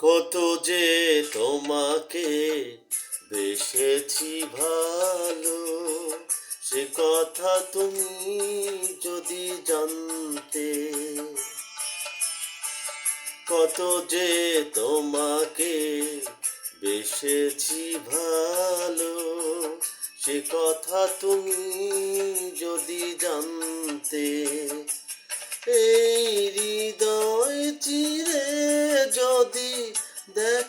কত যে তোমাকে বেসেছি ভালো, সে কথা তুমি যদি জানতে, কত যে তোমাকে বেসেছি ভালো, সে কথা তুমি যদি জানতে, এই হৃদয় চিরে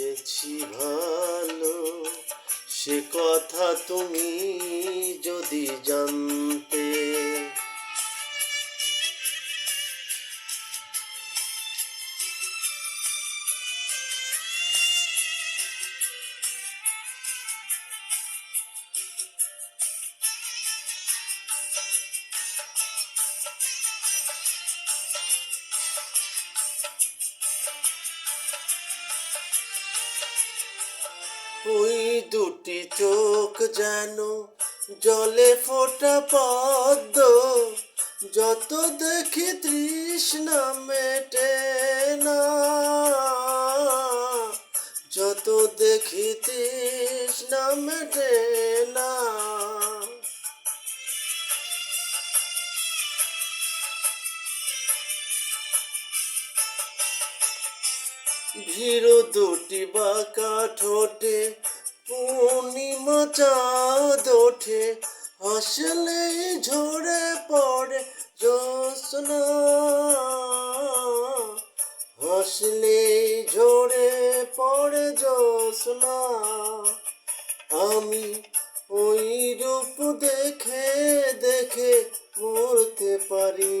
বেসেছি ভালো। সে কথা তুমি যদি জানতে দুটি চোখ যেন জলে ফোটা পদ্ম। যত দেখি তৃষ্ণা মেটে না। যত দেখি তৃষ্ণা মেটে না। ভীরু দুটি বাঁকা ঠোঁটে পূর্ণিমা চাঁদ ওঠে হাসলে ঝরে পড়ে জ্যোৎস্না। হাসলে ঝরে পড়ে জ্যোৎস্না। আমি ওই রূপ দেখে দেখে মরতে পারি।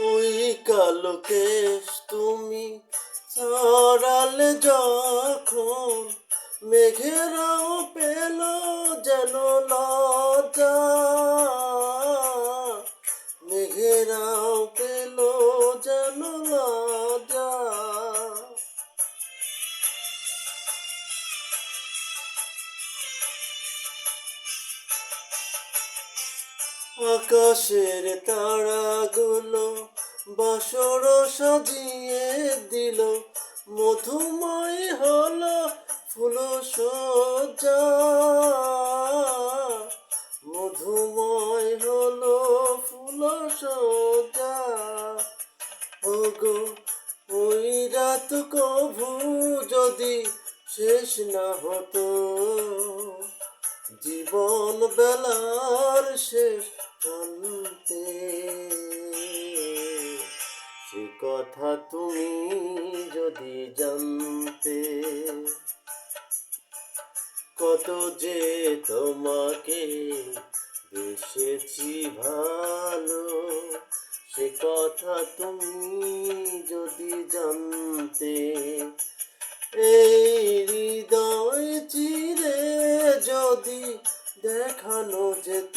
ওই কালকে তুমি ছড়ালে যখন মেঘেরাও পেল যেন লজ্জা। আকাশের তারাগুলো বাসর সাজিয়ে দিল। মধুময় হলো ফুল মধুময় হলো ফুল সজ্জা ওগো, ওই রাত কভু যদি শেষ না হতো, জীবন বেলার শেষ প্রান্তে সে কথা তুমি যদি জানতে, কত যে তোমাকে বেসেছি ভালো, সে কথা তুমি যদি জানতে, এই হৃদয় চিরে যদি দেখানো যেত